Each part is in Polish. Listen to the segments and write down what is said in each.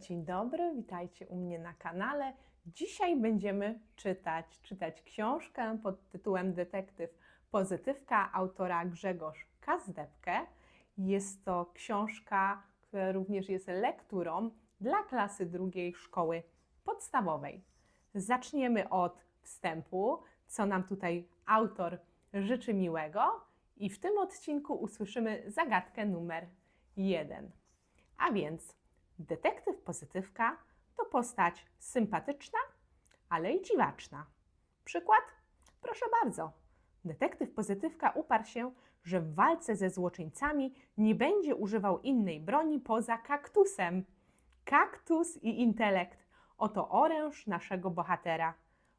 Dzień dobry, witajcie u mnie na kanale. Dzisiaj będziemy czytać, czytać książkę pod tytułem Detektyw Pozytywka autora Grzegorz Kazdepkę. Jest to książka, która również jest lekturą dla klasy drugiej szkoły podstawowej. Zaczniemy od wstępu, co nam tutaj autor życzy miłego i w tym odcinku usłyszymy zagadkę numer jeden. A więc detektyw pozytywka to postać sympatyczna, ale i dziwaczna. Przykład? Proszę bardzo. Detektyw pozytywka uparł się, że w walce ze złoczyńcami nie będzie używał innej broni poza kaktusem. Kaktus i intelekt oto oręż naszego bohatera.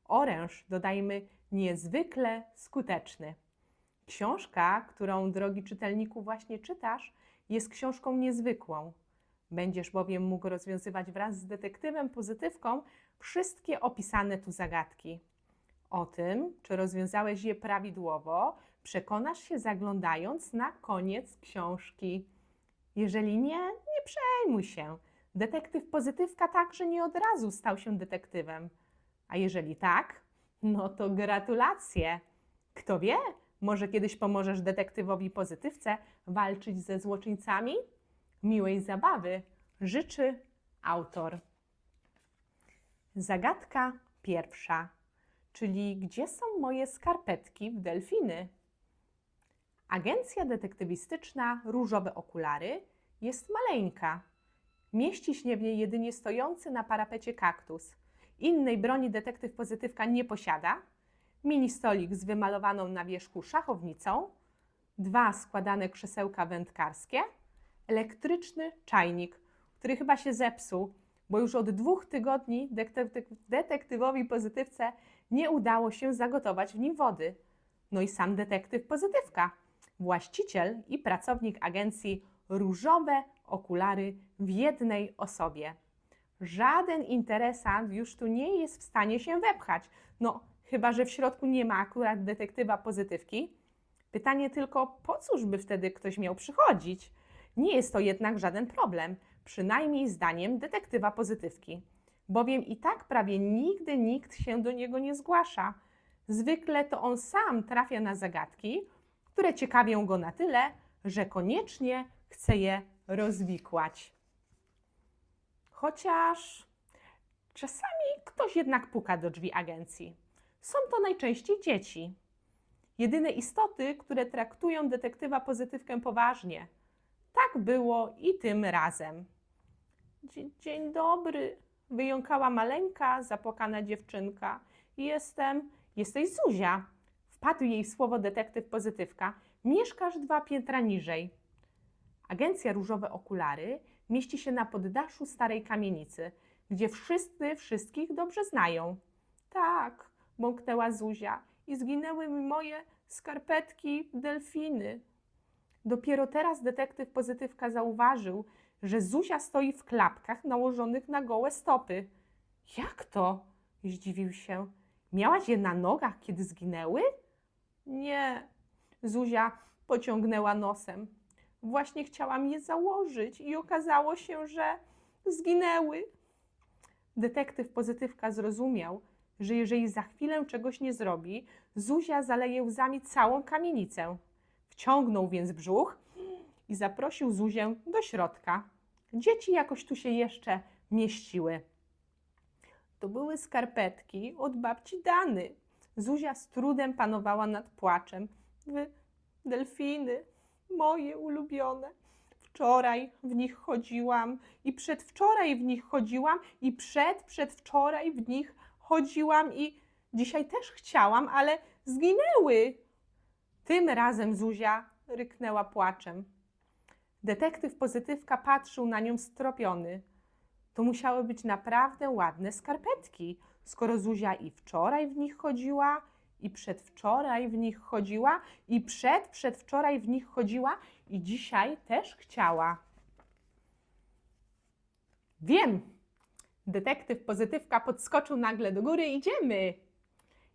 Oręż, dodajmy, niezwykle skuteczny. Książka, którą, drogi czytelniku, właśnie czytasz, jest książką niezwykłą. Będziesz bowiem mógł rozwiązywać wraz z detektywem pozytywką wszystkie opisane tu zagadki. O tym, czy rozwiązałeś je prawidłowo, przekonasz się zaglądając na koniec książki. Jeżeli nie, nie przejmuj się. Detektyw pozytywka także nie od razu stał się detektywem. A jeżeli tak, no to gratulacje. Kto wie, może kiedyś pomożesz detektywowi pozytywce walczyć ze złoczyńcami? Miłej zabawy życzy autor. Zagadka pierwsza, czyli gdzie są moje skarpetki w delfiny? Agencja detektywistyczna Różowe Okulary jest maleńka. Mieści się w niej jedynie stojący na parapecie kaktus. Innej broni detektyw pozytywka nie posiada. Mini stolik z wymalowaną na wierzchu szachownicą, dwa składane krzesełka wędkarskie, elektryczny czajnik, który chyba się zepsuł, bo już od dwóch tygodni detektyw, detektywowi pozytywce nie udało się zagotować w nim wody. No i sam detektyw pozytywka, właściciel i pracownik agencji Różowe Okulary w jednej osobie. Żaden interesant już tu nie jest w stanie się wepchać. No, chyba że w środku nie ma akurat detektywa pozytywki. Pytanie tylko, po cóż by wtedy ktoś miał przychodzić? Nie jest to jednak żaden problem, przynajmniej zdaniem detektywa pozytywki, bowiem i tak prawie nigdy nikt się do niego nie zgłasza. Zwykle to on sam trafia na zagadki, które ciekawią go na tyle, że koniecznie chce je rozwikłać. Chociaż czasami ktoś jednak puka do drzwi agencji. Są to najczęściej dzieci. Jedyne istoty, które traktują detektywa pozytywkę poważnie. Tak było i tym razem. Dzie- Dzień dobry, wyjąkała maleńka, zapłakana dziewczynka. Jestem, jesteś Zuzia. Wpadł jej w słowo detektyw pozytywka. Mieszkasz dwa piętra niżej. Agencja Różowe Okulary mieści się na poddaszu starej kamienicy, gdzie wszyscy wszystkich dobrze znają. Tak, bąknęła Zuzia i zginęły mi moje skarpetki delfiny. Dopiero teraz detektyw pozytywka zauważył, że Zuzia stoi w klapkach nałożonych na gołe stopy. Jak to? Zdziwił się. Miałaś je na nogach, kiedy zginęły? Nie. Zuzia pociągnęła nosem. Właśnie chciałam je założyć i okazało się, że zginęły. Detektyw pozytywka zrozumiał, że jeżeli za chwilę czegoś nie zrobi, Zuzia zaleje łzami całą kamienicę. Wciągnął więc brzuch i zaprosił Zuzię do środka. Dzieci jakoś tu się jeszcze mieściły. To były skarpetki od babci Dany. Zuzia z trudem panowała nad płaczem. Wy, delfiny, moje ulubione. Wczoraj w nich chodziłam i przedwczoraj w nich chodziłam i przed, przedwczoraj w nich chodziłam i dzisiaj też chciałam, ale zginęły. Tym razem Zuzia ryknęła płaczem. Detektyw pozytywka patrzył na nią stropiony. To musiały być naprawdę ładne skarpetki, skoro Zuzia i wczoraj w nich chodziła, i przedwczoraj w nich chodziła, i przed przedwczoraj w nich chodziła, i dzisiaj też chciała. Wiem! Detektyw pozytywka podskoczył nagle do góry. Idziemy!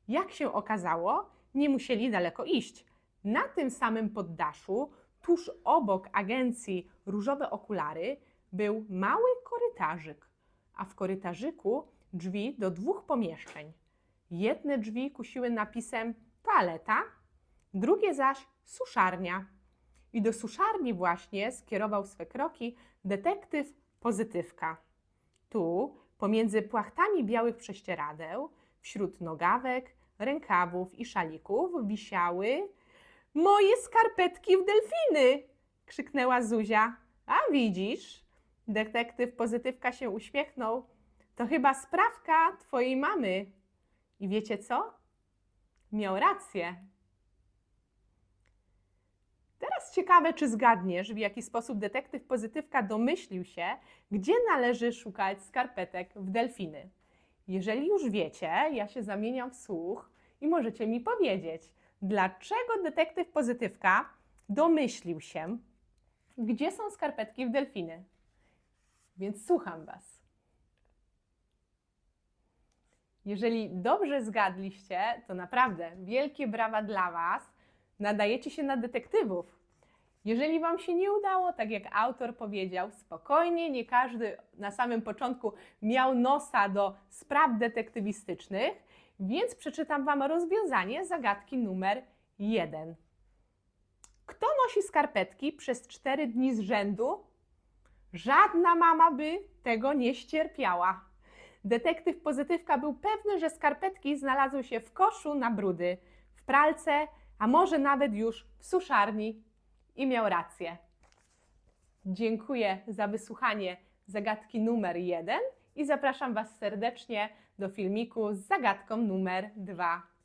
Jak się okazało, nie musieli daleko iść. Na tym samym poddaszu, tuż obok agencji Różowe Okulary, był mały korytarzyk, a w korytarzyku drzwi do dwóch pomieszczeń. Jedne drzwi kusiły napisem toaleta, drugie zaś suszarnia. I do suszarni właśnie skierował swe kroki detektyw pozytywka. Tu, pomiędzy płachtami białych prześcieradeł, wśród nogawek, rękawów i szalików wisiały moje skarpetki w delfiny! krzyknęła Zuzia. A widzisz, detektyw pozytywka się uśmiechnął. To chyba sprawka twojej mamy. I wiecie co? Miał rację. Teraz ciekawe, czy zgadniesz, w jaki sposób detektyw pozytywka domyślił się, gdzie należy szukać skarpetek w delfiny. Jeżeli już wiecie, ja się zamieniam w słuch i możecie mi powiedzieć, dlaczego detektyw pozytywka domyślił się, gdzie są skarpetki w delfiny. Więc słucham Was. Jeżeli dobrze zgadliście, to naprawdę wielkie brawa dla Was. Nadajecie się na detektywów. Jeżeli Wam się nie udało, tak jak autor powiedział, spokojnie, nie każdy na samym początku miał nosa do spraw detektywistycznych, więc przeczytam Wam rozwiązanie zagadki numer jeden. Kto nosi skarpetki przez cztery dni z rzędu? Żadna mama by tego nie ścierpiała. Detektyw pozytywka był pewny, że skarpetki znalazły się w koszu na brudy, w pralce, a może nawet już w suszarni. I miał rację. Dziękuję za wysłuchanie zagadki numer jeden i zapraszam Was serdecznie do filmiku z zagadką numer dwa.